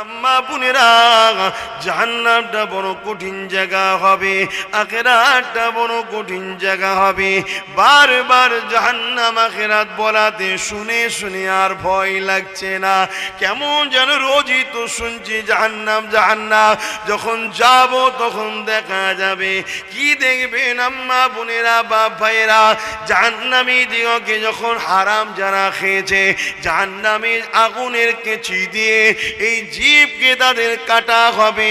আম্মা বোনেরা জাহান্নামটা বড় কঠিন জায়গা হবে, আখেরাতটা বড় কঠিন জায়গা হবে। বারবার জাহান্নাম আখেরাত বলাতে শুনে শুনে আর ভয় লাগছে না। কেমন যেন রোজই তো শুনছি, জাহান্নাম জাহান্নাম, যখন যাব তখন দেখা যাবে। কি দেখবেন আম্মা, বোনেরা, বাপ ভাইয়েরা? জাহান্নামী দিগকে যখন হারাম যারা খেয়েছে জাহান্নামী আগুনের কেচি দিয়ে এই জীবকে তাদের কাটা হবে,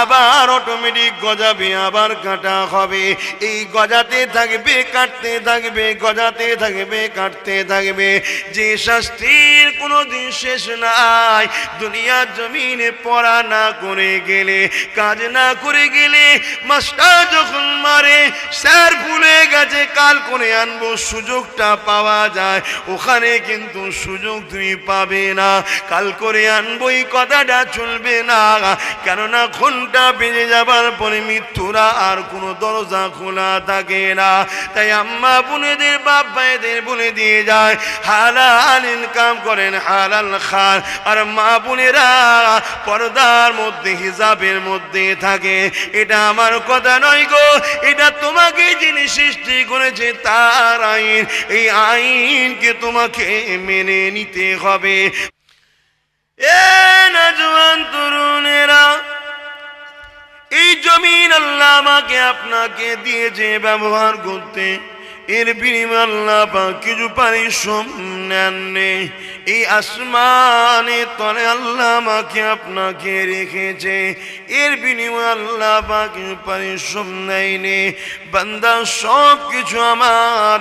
আবার অটোমেটিক গজাবে, আবার কাটা হবে। এই গজাতে থাকবে, কাটতে থাকবে, গজাতে থাকবে, কাটতে থাকবে। যে শাস্তির কোনো দিন শেষ নাই, দুনিয়ার জমিনে পড়া না করে গেলে, কাজ না করে গেলে মাস্টার যখন মারে, স্যার ভুলে গেছে, কাল করে আনব, সুযোগটা পাওয়া যায়। ওখানে কিন্তু সুযোগ তুমি পাবে না। কাল করে আনব, এই কথাটা চলবে না। কেননা ঘণ্টা বেজে যাবার পরে মৃত্যুরা আর কোনো দরজা খোলা থাকে না। তাই আম্মা বোনেদের, বাপ ভাইদের বলে দিয়ে যায়, হালাল ইনকাম করেন হালাল খান। আর মা বোনেরা পর্দার মধ্যে হিসাবের মধ্যে থাকে। এটা আমার কথা নয় গো, এটা তোমাকে যিনি সৃষ্টি করেছে তার আইন। এই আইনকে তোমাকে মেনে নিতে হবে। তরুণেরা, এই জমিন আল্লাহ আপনাকে দিয়েছে ব্যবহার করতে, এর বিনিময়ে আল্লাহ কিছু এই আসমানে আল্লাহ আপনাকে রেখেছে কিছু পারিশ্রম নেয়নি বান্দা সব কিছু আমার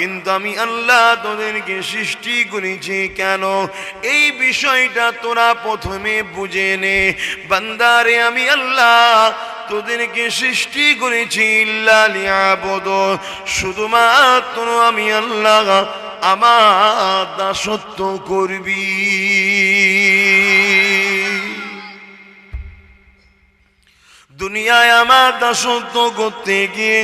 কিন্তু আমি আল্লাহ তোদেরকে সৃষ্টি করেছি কেন? এই বিষয়টা তোরা প্রথমে বুঝে নে। বান্দারে, আমি আল্লাহ তোদেরকে সৃষ্টি করেছি ইল্লালিয়াবদ শুধুমাত্র আমি আল্লাহ আমার দাসত্ব করবি। দুনিয়ায় আমার দাসত্ব করতে গিয়ে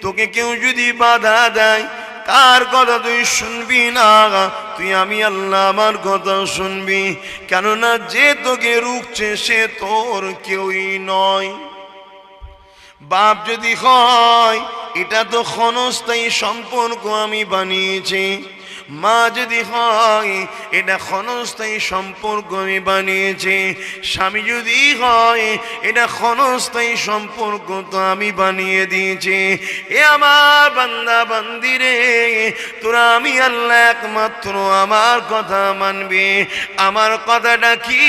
তোকে কেউ যদি বাধা দেয় তার কথা তুই শুনবি না? তুই আমি আল্লাহ, আমার কথা শুনবি। কেননা যে তোকে রুখছে, সে তোর কেউই নয়। বাপ যদি হয়, এটা তো ক্ষণস্থায়ী সম্পর্ক আমি বানিয়েছি। মা যদি হয়, এটা ক্ষণস্থায়ী সম্পর্ক আমি বানিয়েছি। স্বামী যদি হয়, এটা ক্ষণস্থায়ী সম্পর্ক তো আমি বানিয়ে দিয়েছি। এ আমার বান্দা বান্দিরে তোরা আমি আল্লাহ একমাত্র আমার কথা মানবি। আমার কথাটা কি?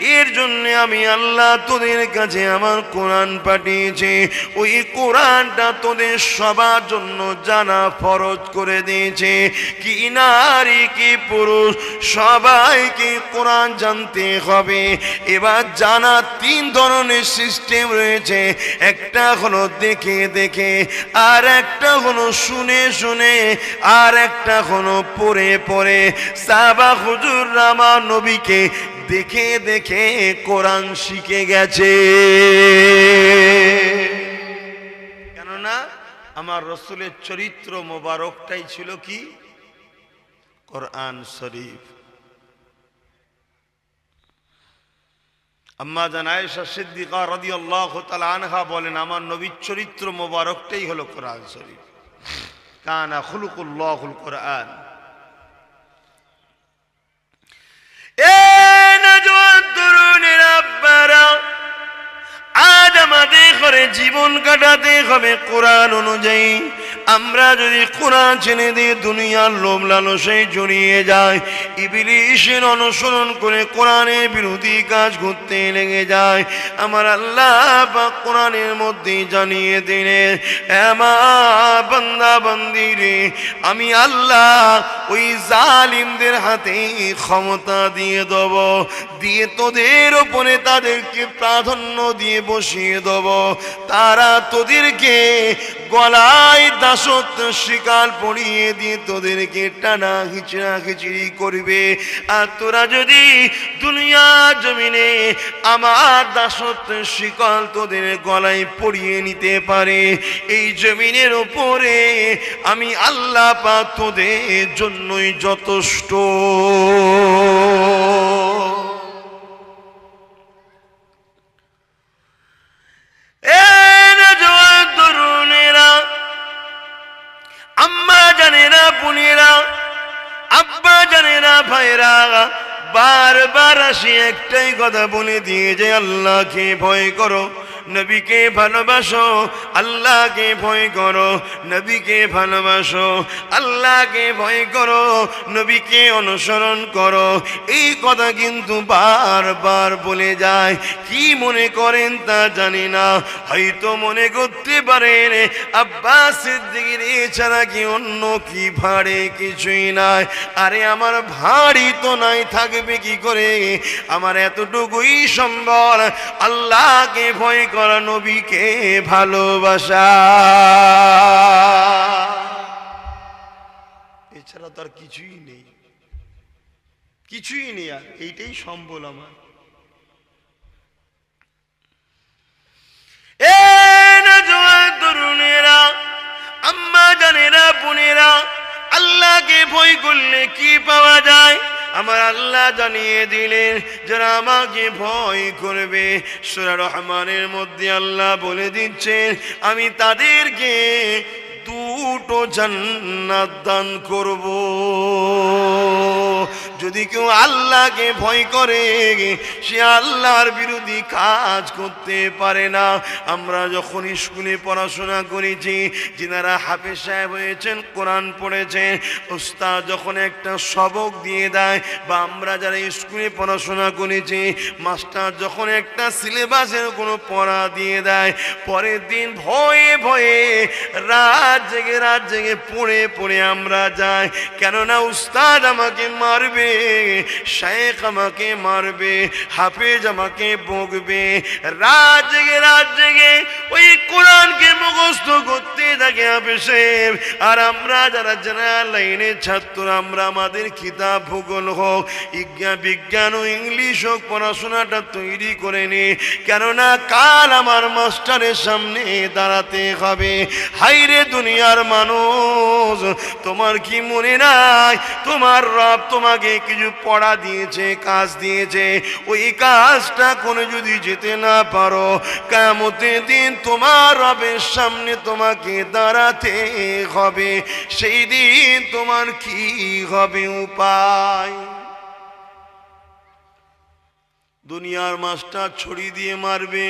এর জন্য আমি আল্লাহ তোদের কাছে আমার কোরআন পাঠিয়েছি। ওই কোরআনটা তোদের সবার জন্য জানা ফরজ করে দিয়েছে। কি নারী কি পুরুষ? সবাইকে কোরআন জানতে হবে? এবার জানা তিন ধরনের সিস্টেম রয়েছে। একটা হলো দেখে দেখে, আর একটা হলো শুনে শুনে, আর একটা হলো পড়ে পড়ে। সাবা হুজুর রামা নবীকে দেখে দেখে কোরআন শিখে গেছে। কেননা আমার রসুলের চরিত্র মোবারকটাই ছিল কি? কোরআন শরীফ। আম্মা জান আয়েশা সিদ্দিকা রাদিয়াল্লাহু তাআলা আনহা বলেন, আমার নবীর চরিত্র মোবারকটাই হলো কোরআন শরীফ। কানা খুলুকুল্লাহুল কোরআন। আজ আমাদের ঘরে জীবন কাটাতে হবে কোরআন অনুযায়ী। আমরা যদি কোরআন ছেড়ে দিয়ে দুনিয়ার লোভ লালসায় জড়িয়ে যায় ইবিলিশের অনুসরণ করে কোরআনের বিরোধী কাজ করতে লেগে যায় আমার আল্লাহ বা কোরআনের মধ্যে জানিয়ে আমার বান্দা আমি আল্লাহ ওই জালিমদের হাতে ক্ষমতা দিয়ে দেব, দিয়ে তোদের ওপরে তাদেরকে প্রাধান্য দিয়ে বসিয়ে দেব, তারা তোদেরকে গলায় দাসত্ব শিকার পড়িয়ে দিয়ে তোদেরকে টানা খিচড়া খিচড়ি করবে। আর তোরা যদি দুনিয়া জমিনে আমার দাসত্ব শিকল তোদের গলায় পড়িয়ে নিতে পারে, এই জমিনের ওপরে আমি আল্লাহ পা তোদের জন্যই যথেষ্ট। জানেরা বুনেরা আব্বা জানেরা ভাইরা, বারবার আসি একটাই কথা বলে দিয়ে যে আল্লাহকে ভয় করো। নবীকে ভালোবাসো, আল্লাহকে ভয় করো, নবীকে ভালোবাসো, আল্লাহকে ভয় করো, নবীকে অনুসরণ করো। এই কথা কিন্তু বারবার বলে যায়। কি মনে করেন তা জানি না। হয়তো মনে করতে পারেন আব্বাস সিদ্দিকের এছাড়া কি অন্য কি ভাড়ে? কিছুই নাই। আরে আমার ভারী তো নাই, থাকবে কি করে? আমার এতটুকুই সম্বল। আল্লাহকে ভয় করা নবীকে ভালোবাসা। এছাড়া তো আর কিছুই নেই। কিছুই নেই আর, এইটাই সম্বল আমার। তরুণেরা আম্মা জানেরা বোনেরা, আল্লাহকে ভয় করলে কি পাওয়া যায়? আমার আল্লাহ জানিয়ে দিলেন, যারা আমাকে ভয় করবে, সুরা রহমানের মধ্যে আল্লাহ বলে দিচ্ছেন, আমি তাদেরকে দুটো জান্নাত দান করব। যদি কেউ আল্লাহকে ভয় করে, সে আল্লাহর বিরোধী কাজ করতে পারে না। আমরা যখন স্কুলে পড়াশোনা করেছি, যিনারা হাফেজ সাহেব হয়েছেন, কোরআন পড়েছেন ওস্তাদ যখন একটা সবক দিয়ে দেয়, বা আমরা যারা স্কুলে পড়াশোনা করেছি, মাস্টার যখন একটা সিলেবাসের কোনো পড়া দিয়ে দেয়, পরের দিন ভয়ে ভয়ে রাত জেগে রাত জেগে পড়ে পড়ে আমরা যাই। কেননা উস্তাদ আমাকে মারবে শেখ আমাকে মারবে হাফেজ আমাকে বকবে রাত জেগে রাত জেগে ওই কোরআনকে মুখস্থ করতে থাকে হাফেজ আর আমরা যারা জেনারেল লাইনের ছাত্র, আমরা আমাদের কিতাব ভূগোল হোক, ইজ্ঞা বিজ্ঞান ও ইংলিশ হোক, পড়াশোনাটা তৈরি করে নি। কেননা কাল আমার মাস্টারের সামনে দাঁড়াতে হবে। হাইরে দুনিয়ার মানুষ, তোমার কি মনে নাই? তোমার রব তোমাকে কিছু পড়া দিয়েছে, কাজ দিয়েছে। ওই কাজটা কোনো যদি যেতে না পারো কেমতের দিন তোমার রবের সামনে তোমাকে দাঁড়াতে হবে, সেই দিন তোমার কি হবে উপায়? দুনিয়ার মাস্টার ছড়ি দিয়ে মারবে,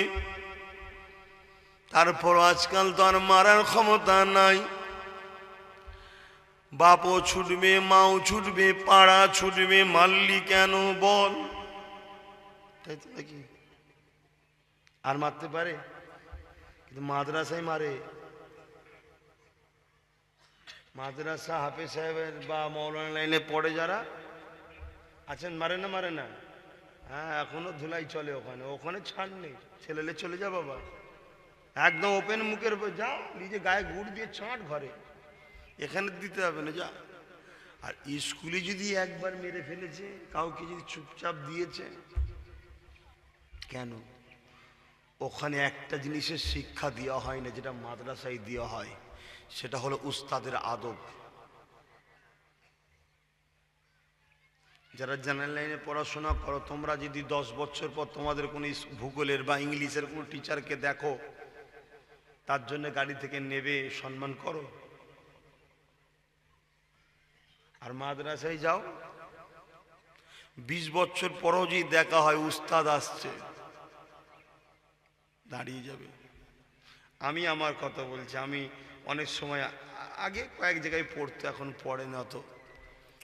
তারপর আজকাল তো আর মারার ক্ষমতা নাই। বাপও ছুটবে, মাও ছুটবে, পাড়া ছুটবে, মারলি কেন বল? তাই তো নাকি? আর মারতে পারে? কিন্তু মাদ্রাসায় মারে। মাদ্রাসা হাফেজ সাহেবের বা মৌলানা লাইনে পড়ে যারা, আছেন, মারে না মারে না? হ্যাঁ এখনও ধুলাই চলে ওখানে। ওখানে ছাড় নেই। ছেলেলে চলে যা বাবা। একদম ওপেন মুখের উপর যা, নিজে গায়ে গুড় দিয়ে ছাঁট ঘরে। এখানে দিতে হবে না, যা। আর স্কুলে যদি একবার মেরে ফেলেছে, কাউকে যদি চুপচাপ দিয়েছে, কেন? ওখানে একটা জিনিসের শিক্ষা দেওয়া হয় না, যেটা মাদ্রাসায় দেওয়া হয়, সেটা হলো উস্তাদের আদব। যারা জেনারেল লাইনে পড়াশোনা করো, তোমরা যদি দশ বছর পর তোমাদের কোনো ভূগোলের বা ইংলিশের কোনো টিচারকে দেখো, তার জন্য গাড়ি থেকে নেবে, সম্মান করো। আর মাদ্রাসায় যাও, বিশ বছর পরও যদি দেখা হয়, উস্তাদ আসছে। দাঁড়িয়ে যাবে। আমি আমার কথা বলছি, আমি অনেক সময় আগে কয়েক জায়গায় পড়তো, এখন পড়ে না তো।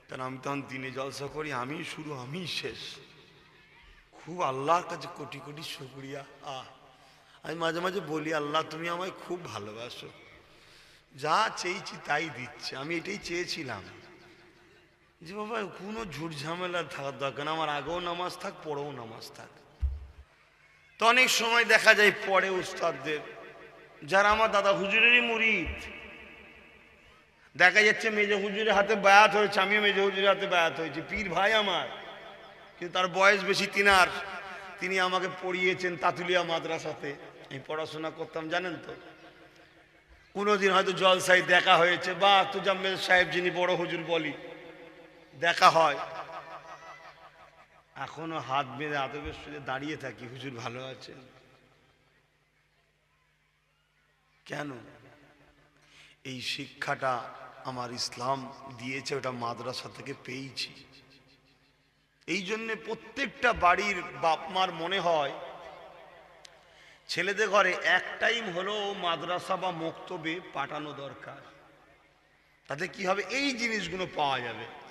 কারণ আমি তখন দিনে জলসা করি আমি শুরু আমি শেষ। খুব আল্লাহর কাছে কোটি কোটি শুক্রিয়া। আহ আমি মাঝে মাঝে বলি, আল্লাহ তুমি আমায় খুব ভালোবাসো। যা চেয়েছি তাই দিচ্ছে, আমি এটাই চেয়েছিলাম। যে বাবা, কোনো ঝুট ঝামেলা থাকার দরকার। আমার আগেও নামাজ থাক, পরেও নামাজ থাক। তো অনেক সময় দেখা যায় পরে উস্তাদদের, যারা আমার দাদা হুজুরেরই মুরিদ। দেখা যাচ্ছে মেজে হুজুরের হাতে বায়াত হয়েছে, আমিও মেজে হুজুরের হাতে বায়াত হয়েছি, পীর ভাই আমার। কিন্তু তার বয়স বেশি তিনার, তিনি আমাকে পড়িয়েছেন তাতুলিয়া মাদ্রাসাতে। আমি পড়াশোনা করতাম, জানেন তো? কোনোদিন হয়তো জলসাই দেখা হয়েছে, বা তুজাম্মেদ সাহেব যিনি বড় হুজুর বলি, দেখা হয়। এখনও হাত বেঁধে আদবের সুযোগ দাঁড়িয়ে থাকি, হুজুর ভালো আছেন? কেন? এই শিক্ষাটা আমার ইসলাম দিয়েছে, ওটা মাদ্রাসা থেকে পেয়েছি। এই জন্যে প্রত্যেকটা বাড়ির বাপ মার মনে হয়, ছেলেদের ঘরে এক টাইম হলো মাদ্রাসা বা মক্তবে পাঠানো দরকার। তাতে কি হবে? এই জিনিসগুলো পাওয়া যাবে।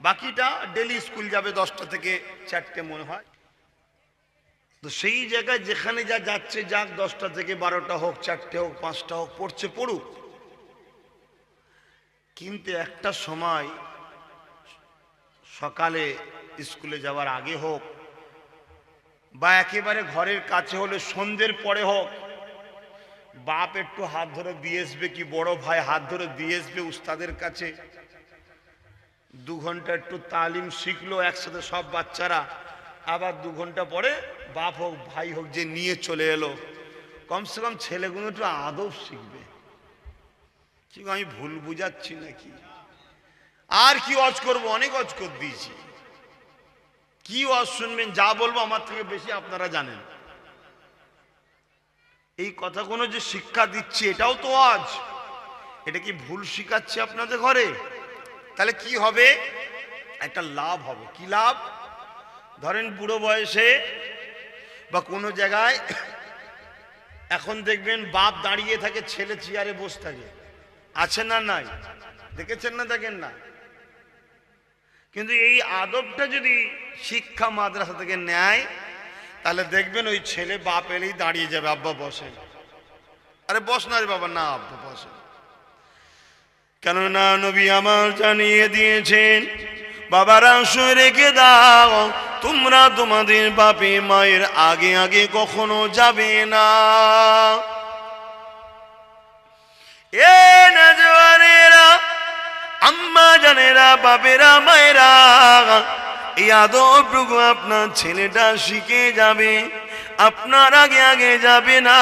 বাকিটা ডেলি স্কুল যাবে দশটা থেকে চারটে মনে হয়। তো সেই জায়গায় যেখানে যা যাচ্ছে যাক, দশটা থেকে বারোটা হোক, চারটে হোক, পাঁচটা হোক, পড়ছে পড়ুক। কিন্তু একটা সময় সকালে স্কুলে যাওয়ার আগে হোক বা একেবারে ঘরের কাছে হলে সন্ধ্যের পরে হোক, বাপ একটু হাত ধরে দিয়ে আসবে কি বড় ভাই হাত ধরে দিয়ে আসবে উস্তাদের কাছে? দু ঘণ্টা একটু তালিম শিখলো, একসাথে সব বাচ্চারা। আবার দু ঘণ্টা পরে বাপ হোক, ভাই হোক যে নিয়ে চলে এলো। কমসে কম ছেলেগুলো একটু আদব শিখবে। কি আমি ভুল বুঝাচ্ছি নাকি? আর কি অজ করব? অনেক অজ করে দিয়েছি। কি অজ শুনবেন? যা বলব আমার থেকে বেশি আপনারা জানেন। এই কথাগুলো যে শিক্ষা দিচ্ছি, এটাও তো আজ এটা কি ভুল শিখাচ্ছি আপনাদের ঘরে? তাহলে কি হবে? একটা লাভ হবে। কি লাভ? ধরেন বুড়ো বয়সে বা কোনো জায়গায় এখন দেখবেন বাপ দাঁড়িয়ে থাকে, ছেলে চেয়ারে বসে থাকে। আছে না নাই? দেখেছেন না দেখেন না? কিন্তু এই আদবটা যদি শিক্ষা মাদ্রাসা থেকে নেয়, তাহলে দেখবেন ওই ছেলে বাপ এলেই দাঁড়িয়ে যাবে, আব্বা বসে। আরে বস না রে বাবা, না, আব্বা কেননা নবী আমার জানিয়ে দিয়েছেন, বাবারা শুয়ে রেখে দাও, তোমরা তোমাদের বাপে মায়ের আগে আগে কখনো যাবে না। এ আম্মা আপনার ছেলেটা শিখে যাবে। আপনার আগে আগে যাবে না।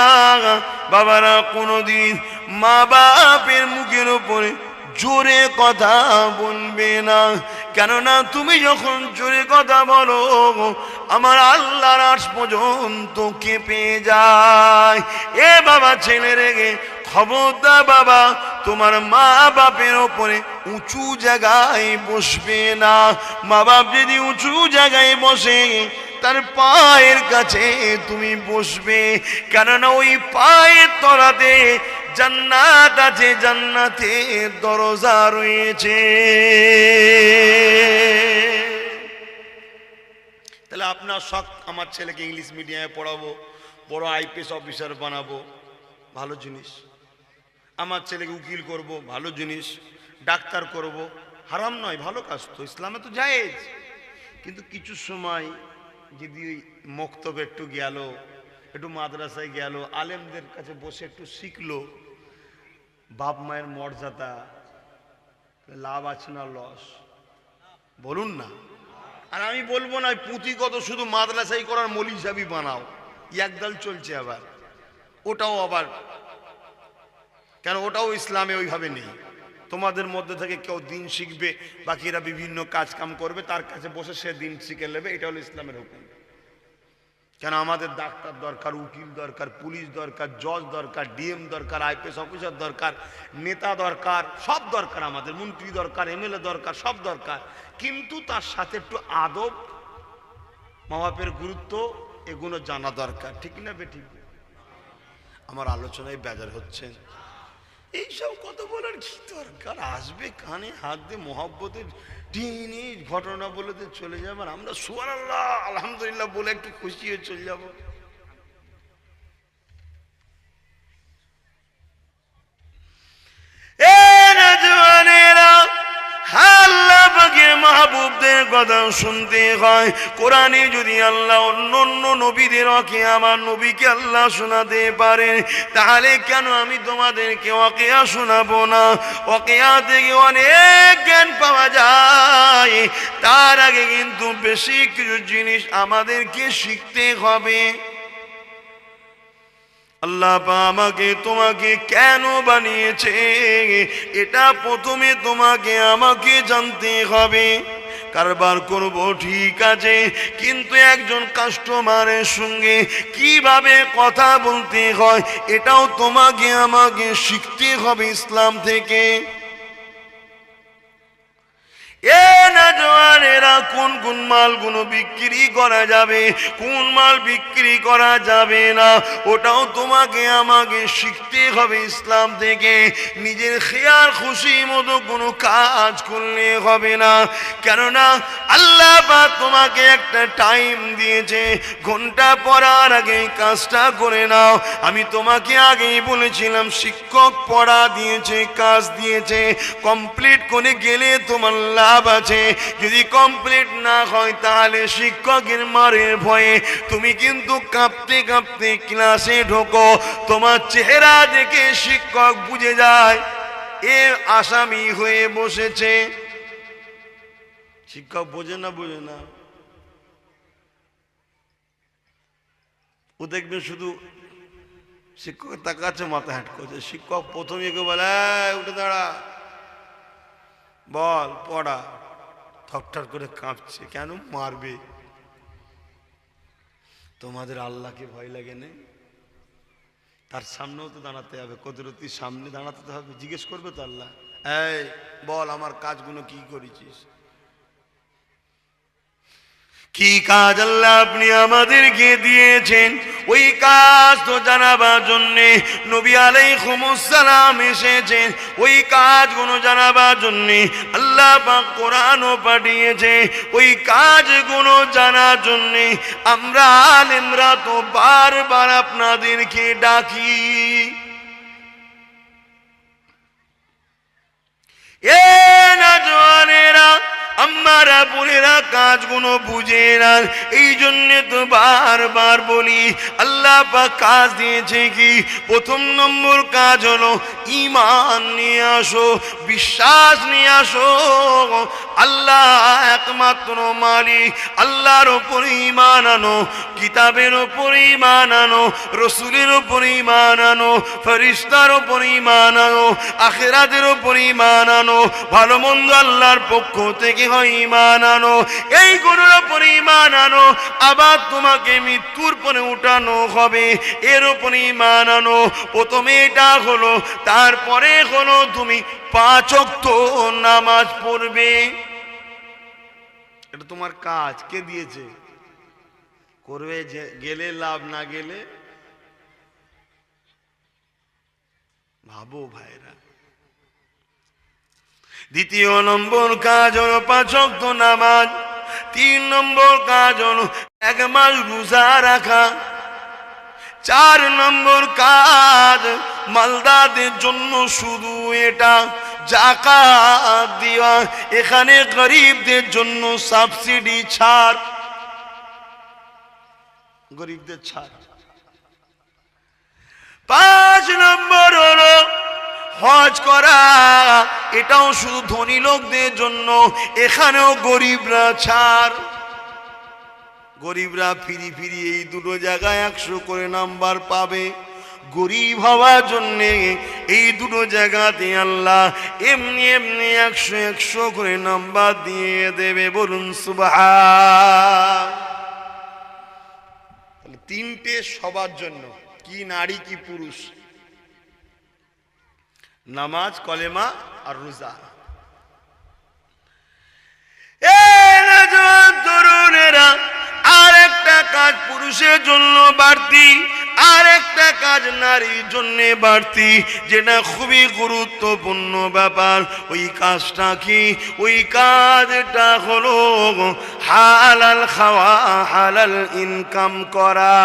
বাবারা কোনোদিন মা বাপের মুখের উপরে জোরে কথা বলবে না। কেননা তুমি যখন জোরে কথা বলো, আমার আল্লাহর আজ পর্যন্ত কেঁপে যায়। এ বাবা, ছেলে রেগে খবরদার বাবা, তোমার মা বাপের ওপরে উঁচু জায়গায় বসবে না। মা বাপ যদি উঁচু জায়গায় বসে তার পায়ের কাছে তুমি বসবে। কেননা ওই পায়ের তলাতে জান্নাত আছে, জান্নাতে দরজা রয়েছে। তাহলে আপনার শখ, আমার ছেলেকে ইংলিশ মিডিয়ামে পড়াবো, বড় আইপিএস অফিসার বানাবো, ভালো জিনিস। আমার ছেলেকে উকিল করব, ভালো জিনিস। ডাক্তার করব। হারাম নয়, ভালো কাজ তো, ইসলামে তো জায়েজ। কিন্তু কিছু সময় যদি মক্তবে একটু গেল, একটু মাদ্রাসায় গেল, আলেমদের কাছে বসে একটু শিখলো, বাপ মায়ের মর্যাদা লাভ আছে না লস? বলুন না। আর আমি বলব না, পুঁথিগত শুধু মাদ্রাসাই করার মলি হিসাবই বানাও। একদল চলছে আবার। ওটাও আবার, কেন ওটাও ইসলামে ওইভাবে নেই। তোমাদের মধ্যে থেকে কেউ দিন শিখবে, বাকিরা বিভিন্ন কাজ কাম করবে, তার কাছে বসে সে দিন শিখে নেবে, এটা হলো ইসলামের হুকুম। কেন আমাদের ডাক্তার দরকার, উকিল দরকার, পুলিশ দরকার, জজ দরকার, ডিএম দরকার, আইপিএস অফিসার দরকার, নেতা দরকার, সব দরকার আমাদের, মন্ত্রী দরকার, এমএলএ দরকার, সব দরকার। কিন্তু তার সাথে একটু আদব মা বাপের গুরুত্ব, এগুলো জানা দরকার, ঠিক না বেঠিক আমার আলোচনায় বেজার হচ্ছে। এইসব কথা বলার কি দরকার? আসবে কানে হাত দিয়ে মহাব্বতের টিনি ঘটনা বলে চলে যাবে আমরা সুয়ার আল্লাহ আলহামদুলিল্লাহ বলে একটু খুশি হয়ে চলে যাব। কথা শুনতে হয়। কোরআনে যদি আল্লাহ অন্য অন্য নবীদের ওকে আমার নবীকে আল্লাহ শোনাতে পারে, তাহলে কেন আমি তোমাদেরকে অকেয়া শোনাবো না? অকেয়া থেকে অনেক জ্ঞান পাওয়া যায়। তার আগে কিন্তু বেশি কিছু জিনিস আমাদেরকে শিখতে হবে। আল্লাহ আমাকে তোমাকে কেন বানিয়েছে? এটা প্রথমে তোমাকে আমাকে জানতে হবে। কারবার করব ঠিক আছে, কিন্তু একজন কাস্টমারের সঙ্গে কীভাবে কথা বলতে হয়, এটাও তোমাকে আমাকে শিখতে হবে ইসলাম থেকে। এ না জওয়ানেরা কোন কোন মালগুলো বিক্রি করা যাবে? কোন মাল বিক্রি করা যাবে না? ওটাও তোমাকে, আমাকে শিখতে হবে ইসলাম থেকে। নিজের খেয়াল, খুশি মতো কোনো কাজ করলে হবে না। কেননা, আল্লাহ বা তোমাকে একটা টাইম দিয়েছে। ঘণ্টা পড়ার আগে কাজটা করে নাও। আমি তোমাকে আগেই বলেছিলাম, শিক্ষক পড়া দিয়েছে, কাজ দিয়েছে। কমপ্লিট করে গেলে তোমার লাভ আছে। যদি কমপ্লিট না হয়, তাহলে শিক্ষকের মারের ভয়ে তুমি কিন্তু কাঁপতে কাঁপতে ক্লাসে ঢোকো। তোমার চেহারা দেখে শিক্ষক বুঝে যায়, এ আসামি হয়ে বসেছে। শিক্ষক বোঝে না বোঝে না। ও দেখবেন শুধু শিক্ষক তাকাচ্ছে, মাথা হ্যাট করছে। শিক্ষক প্রথমে একে বলে উঠে দাঁড়া। বল, পড়া। থপঠার করে কাঁপছে। কেন? মারবে। তোমাদের আল্লাহকে ভয় লাগে না? তার সামনেও তো দাঁড়াতে হবে। কদরতির সামনে দাঁড়াতে হবে। জিজ্ঞেস করবে তো আল্লাহ। এই, বল, আমার কাজগুলো কি করেছিস? কি কাজ আল্লাহ আপনি আমাদেরকে দিয়েছেন? ওই কাজ তো জানাবার জন্যে নবী আলাইহিমুসসালাম এসেছেন। ওই কাজগুলো জানাবার জন্যে আল্লাহ পাক কোরআনও পাঠিয়েছে। ওই কাজগুলো জানার জন্যে আমরা আলেমরা তো বারবার আপনাদেরকে ডাকি। এ না জওয়ানেরা আমারা বোনেরা কাজগুলো বুঝে না। এই জন্য তো বারবার বলি, আল্লাহ পাক কাজ দিয়েছে কি? প্রথম নম্বর কাজ হলো ইমান নিয়ে আসো, বিশ্বাস নিয়ে আসো। আল্লাহ একমাত্র মালিক, আল্লাহর ওপর ইমান আনো, কিতাবের ওপর ইমান আনো, রসুলের ওপর ইমান আনো ফরিস্তার ওপর ইমান আনো আখেরাদের ওপর ইমান আনো, ভালো মন্দ আল্লাহর পক্ষ থেকে হয় ইমান আনো, এই ইমান আনো, আবার তোমাকে মৃত্যুর পরে উঠানো হবে, এর ইমান আনো। প্রথমে এটা হলো, তারপরে হলো তুমি নামাজ পড়বে। এটা তোমার কাজ, কে দিয়েছে? করবে গেলে লাভ, না গেলে? ভাবো ভাইরা। দ্বিতীয় নম্বর কাজ হলো পাঁচক নামাজ, তিন নম্বর কাজ হলো এক মাস রোজা রাখা, চার নম্বর কাজ মালদাদের জন্য শুধু এটা, জাকাত দেওয়া, এখানে গরিবদের জন্য সাবসিডি ছাড়। গরিবদের ছাড়। পাঁচ নম্বর হলো হজ করা, এটাও শুধু ধনী লোকদের জন্য, এখানেও গরিবরা ছাড়। গরিবরা ফিরি ফিরি এই দুটো জায়গায় একশো করে নাম্বার পাবে। গরিব হওয়ার জন্যে এই দুটো জায়গাতে আল্লাহ এমনি এমনি একশো একশো করে নাম্বার দিয়ে দেবে। বলুন সুবাহ তিনটে সবার জন্য, কি নারী কি পুরুষ? নামাজ কলেমা আর রোজা। তরুণেরা আর একটা কাজ পুরুষের জন্য বাড়তি। আর একটা কাজ নারীর জন্য বাড়তি যেটা খুবই গুরুত্বপূর্ণ ব্যাপার। ওই কাজটা কি? ওই কাজটা হলো হালাল খাওয়া, হালাল ইনকাম করা।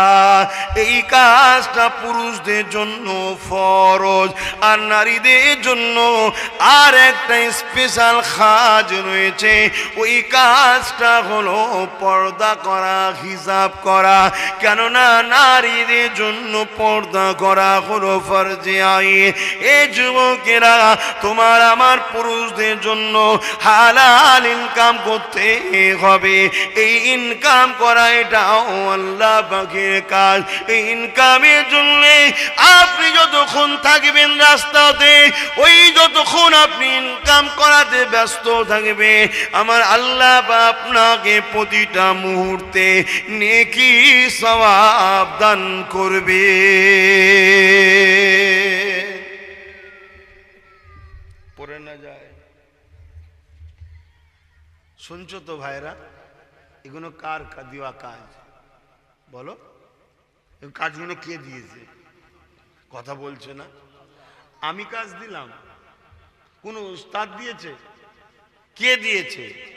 এই কাজটা পুরুষদের জন্য ফরজ, আর নারীদের জন্য আর একটা স্পেশাল কাজ রয়েছে। ওই কাজটা হলো পর্দা করা হিসাব করা। কেননা নারীদের জন্য পর্দা করা হলো ফরজে আই এ যুবকেরা, তোমার আমার পুরুষদের জন্য হালাল ইনকাম করতে হবে। এই ইনকাম করা এটাও আল্লাহ পাখির কাজ। এই ইনকামের জন্য আপনি যতক্ষণ থাকবেন রাস্তাতে, ওই যতক্ষণ আপনি ইনকাম করাতে ব্যস্ত থাকবে, আমার আল্লাহ বা আপনাকে প্রতিটা মুহূর্তে নেকি সওয়াব দান করবে। পড়ে না যায়। শুনছো তো ভাইরা, এগুলো কার দেওয়া কাজ? বলো। কাজগুলো কে দিয়েছে? কথা বলছে না। আমি কাজ দিলাম। কোন উস্তাদ দিয়েছে? কে দিয়েছে?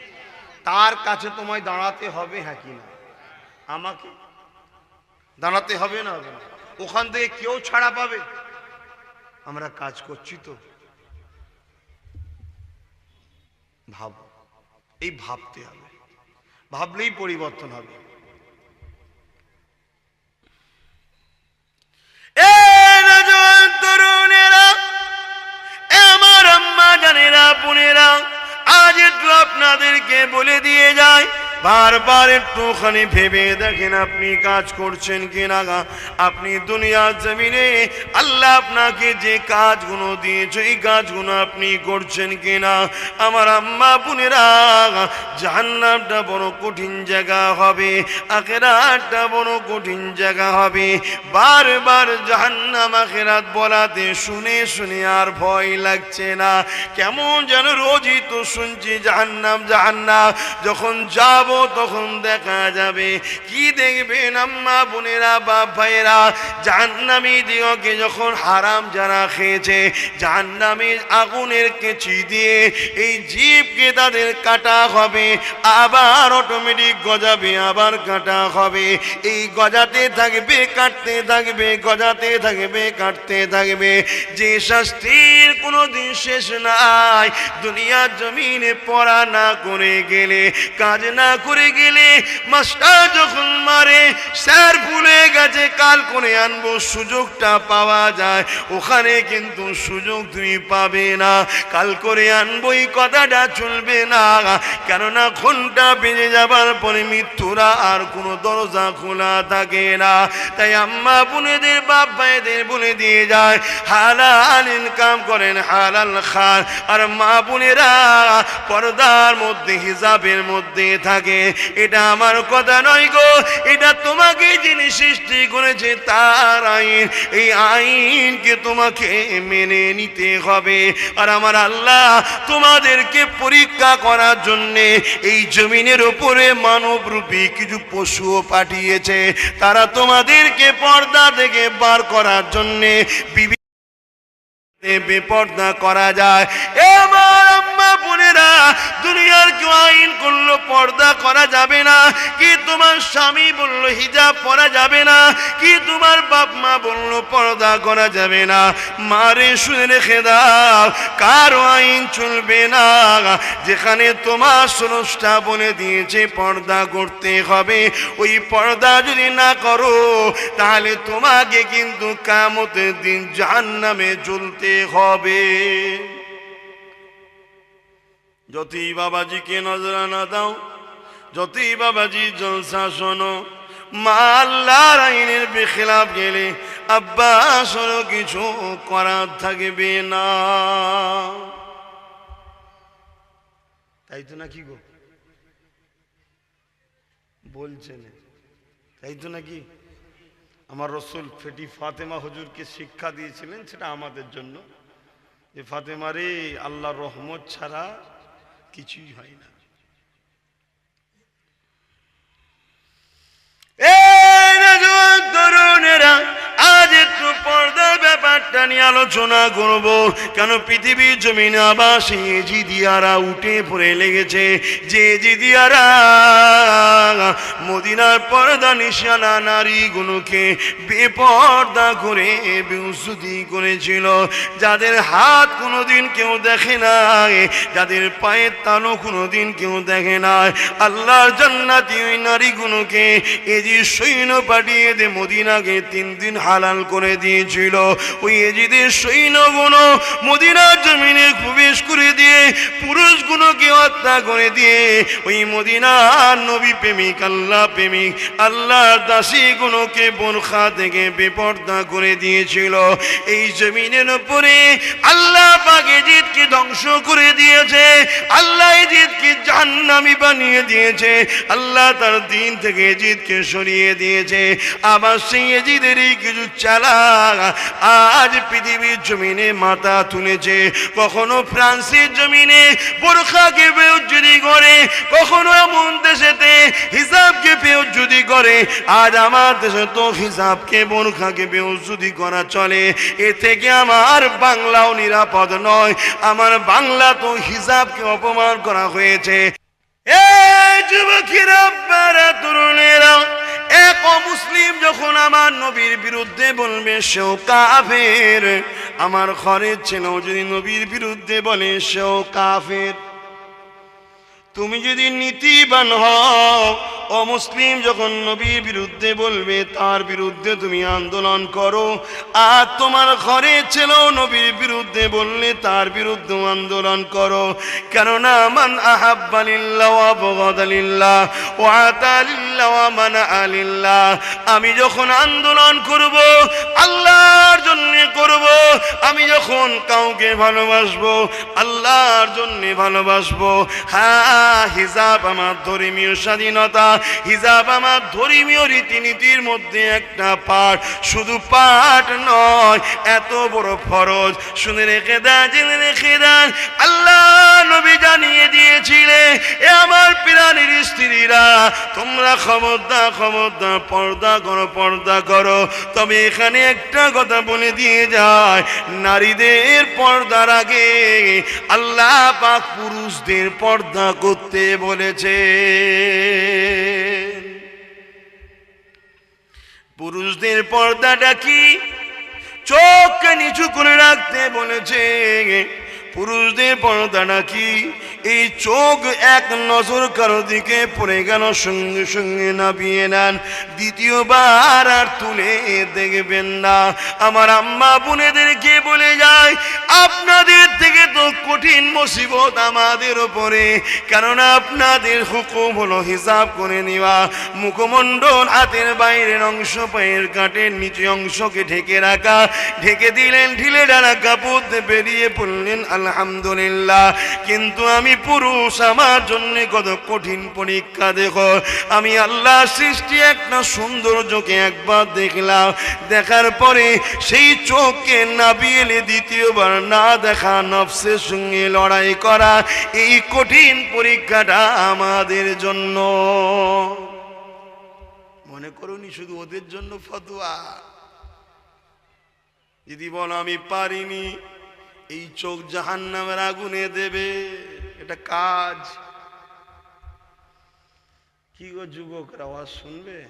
তার কাছে তোমায় দাঁড়াতে হবে হ্যাঁ কি না? আমাকে দাঁড়াতে হবে না। হবে না ওখান থেকে কেউ ছাড়া পাবে। আমরা কাজ করছি তো। ভাব, এই ভাবতে হবে। ভাবলেই পরিবর্তন হবে। আমার আম্মা জানেরা, বোনেরা, আজ একটু আপনাদেরকে বলে দিয়ে যায় বারবার একটুখানি ভেবে দেখেন আপনি কাজ করছেন কিনা আপনি দুনিয়ার জমিনে আল্লাহ আপনাকে যে কাজগুলো দিয়েছে, এই কাজগুলো আপনি করছেন কিনা। আমার আম্মা বোনেরা, জাহান্নামটা বড় কঠিন জায়গা হবে, আখেরাতটা বড় কঠিন জায়গা হবে। বারবার জাহান্নাম আখেরাত বলাতে শুনে শুনে আর ভয় লাগছে না। কেমন যেন রোজই তো শুনছি, জাহান্নাম জাহান্নাম, যখন যাব তখন দেখা যাবে। কি দেখবেন আম্মা বোনেরা, বাপ ভাইয়েরা? জাহান্নামি দিগকে যখন হারাম যারা খেয়েছে, জাহান্নামি আগুনের কেচি দিয়ে এই জীবকে তাদের কাটা হবে, আবার অটোমেটিক গজাবে, আবার কাটা হবে। এই গজাতে থাকবে, কাটতে থাকবে, গজাতে থাকবে, কাটতে থাকবে। যে শাস্তির কোনো দিন শেষ নাই, দুনিয়ার জমিনে পড়া না করে গেলে কাজ না করে গেলে মাস্টার যখন মারে, স্যার ভুলে গেছে, কাল করে আনব, সুযোগটা পাওয়া যায়। ওখানে কিন্তু সুযোগ তুমি পাবে না। কাল করে আনব, এই কথাটা চলবে না। কেননা ঘণ্টা বেজে যাবার পরে মৃত্যুরা আর কোনো দরজা খোলা থাকে না। তাই আম্মা বোনেদের, বাপ ভাইদের বলে দিয়ে যায়, হালাল ইনকাম করেন হালাল খান। আর মা বোনেরা পর্দার মধ্যে হিসাবের মধ্যে থাকে। এটা আমার কথা নয় গো, এটা তোমাকে যিনি সৃষ্টি করেছে তার আইন। এই আইনকে তোমাকে মেনে নিতে হবে। আর আমার আল্লাহ তোমাদেরকে পরীক্ষা করার জন্যে এই জমিনের উপরে মানবরূপী কিছু পশুও পাঠিয়েছে। তারা তোমাদেরকে পর্দা থেকে বার করার জন্যে বিভিন্ন বেপর্দা করা যায়। এ আমার আম্মা বোনেরা দুনিয়ার আইন করল, পর্দা করা যাবে না। কি তোমার স্বামী বলল, হিজাব পরা যাবে না। কি তোমার বাপ মা বলল, পর্দা করা যাবে না। মারে শুনে রেখে দাও, কারও আইন চলবে না। যেখানে তোমার স্রষ্টা বলে দিয়েছে, পর্দা করতে হবে। ওই পর্দা যদি না করো, তাহলে তোমাকে কিন্তু কামতের দিন জাহান্নামে জ্বলতে হবে। যতই বাবাজিকে নজরানা দাও, যতই বাবাজি জলসা শোনো, মা আল্লাহর আইনের বেখেলাপ গেলে আব্বাস হলো কিছু করার থাকবে না। তাই তো নাকি গো? বলছেন। তাই তো নাকি? আমার রসুল ফেটি ফাতেমা হুজুরকে শিক্ষা দিয়েছিলেন, সেটা আমাদের জন্য। যে ফাতেমা রে, আল্লাহর রহমত ছাড়া কিছুই হয় না। তরুণেরা আজ একটু পর্দা ব্যাপারটা নিয়ে আলোচনা করব। কেন পৃথিবীর জমিনে আবার সেই জিদিয়ারা উঠে পড়ে লেগেছে, যে জিদিয়ারা মদিনার পর্দা নিশানা নারীগুলোকে বেপর্দা করে বেউসুদি করেছিল। যাদের হাত কোনোদিন কেউ দেখে নাই, যাদের পায়ের তালু কোনোদিন কেউ দেখে নাই। আল্লাহর জান্নাতি ওই নারীগুলোকে যে সৈন্য পাঠিয়ে দে মদিনাকে তিন দিন হালাল করে দিয়েছিল। ওই এজিদের সৈন্যগুলো মদিনার জমিনে প্রবেশ করে দিয়ে, পুরুষগুলোকে হত্যা করে দিয়ে, ওই মদিনার নবী প্রেমিক, আল্লাহ প্রেমিক, আল্লাহর দাসীগুলোকে বোরখা থেকে বেপর্দা করে দিয়েছিল। এই জমিনের উপরে আল্লাহ পাক এজিদকে ধ্বংস করে দিয়েছে। আল্লাহ এজিদকে জাহান্নামি বানিয়ে দিয়েছে। আল্লাহ তার দিন থেকে এজিদকে সরিয়ে দিয়েছে। আবার সেই এজিদেরই কিছু চালা আজ পৃথিবীর জমিনে মাথা তুলেছে। কখনো ফ্রান্সের জমিনে বোরখাকে বেউজ্জুদি করে, কখনো এমন দেশেতে হিসাবকে বেউজ্জুদি করে। আজ আমার দেশে তো হিসাবকে বোরখাকে বেউজ্জুদি করা চলে। এ থেকে আমার বাংলাও নিরাপদ নয়। আমার বাংলা তো হিসাবকে অপমান করা হয়েছে। এই যুবকেরা তরুণেরা এক মুসলিম যখন আমার নবীর বিরুদ্ধে বলবে, সেও কাফের। আমার ঘরের ছেলেও যদি নবীর বিরুদ্ধে বলে, সেও কাফের। তুমি যদি নীতিবান হও অমুসলিম যখন নবীর বিরুদ্ধে বলবে, তার বিরুদ্ধে তুমি আন্দোলন করো। আর তোমার ঘরে ছেলেও নবীর বিরুদ্ধে বললে, তার বিরুদ্ধে আন্দোলন করো। কেননা, মান ও আলিল্লাহ আমি যখন আন্দোলন করব, আল্লাহর জন্য করব, আমি যখন কাউকে ভালোবাসবো, আল্লাহর জন্য ভালোবাসবো। হ্যাঁ হিজাব আমার ধর্মীয় স্বাধীনতা হিজাব আমার ধর্মীয় রীতিনীতির মধ্যে একটা পাঠ শুধু পাঠ নয়, এত বড় ফরজ। শুনে রেখে দেন জেনে রেখে দেন আল্লাহ নবী জানিয়ে দিয়েছিলে এ আমার স্ত্রীরা তোমরা ক্ষমতা ক্ষমতা পর্দা করো পর্দা করো। তবে এখানে একটা কথা বলে দিয়ে যায়, নারীদের পর্দার আগে আল্লাহ পাক পুরুষদের পর্দা করতে বলেছে পুরুষদের পর্দাটা কি? চোখকে নিচু করে রাখতে বলেছে। পুরুষদের পর্দাটা কি এই চোখ এক নজর কারও দিকে পড়ে গেল, সঙ্গে সঙ্গে নামিয়ে নেন। দ্বিতীয়বার আর তুলে দেখবেন না। আমার আম্মা বোনেদেরকে বলে যায়, আপনাদের থেকে তো কঠিন মুসিবত আমাদের ওপরে কেননা আপনাদের হুকুম হলো হিসাব করে নেওয়া। মুখমণ্ডল হাতের বাইরের অংশ, পায়ের কাটের নিচে অংশকে ঢেকে রাখা। ঢেকে দিলেন, ঢিলে ডানা কাপড় বেরিয়ে পড়লেন আলহামদুলিল্লাহ। কিন্তু আমি পুরুষ, আমার জন্য কত কঠিন পরীক্ষা, দেখো। আমি আল্লাহ সৃষ্টি, একটা সৌন্দর্যকে একবার দেখলাম। দেখার পরে সেই চোখকে নাবিয়েলে দ্বিতীয়বার না দেখা, নফসের সঙ্গে লড়াই করা, এই কঠিন পরীক্ষাটা আমাদের জন্য। মনে করুনি শুধু ওদের জন্য ফতোয়া? যদি বলো আমি পারিনি এই চোখ জাহান নামের আগুনে দেবে। এটা কাজ। কি গো যুবকরা আওয়াজ শুনবে?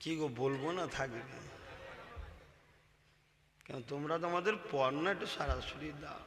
কি গো বলব না থাকবে? কেন তোমরা তো আমাদের না একটু সরাসরি দাও।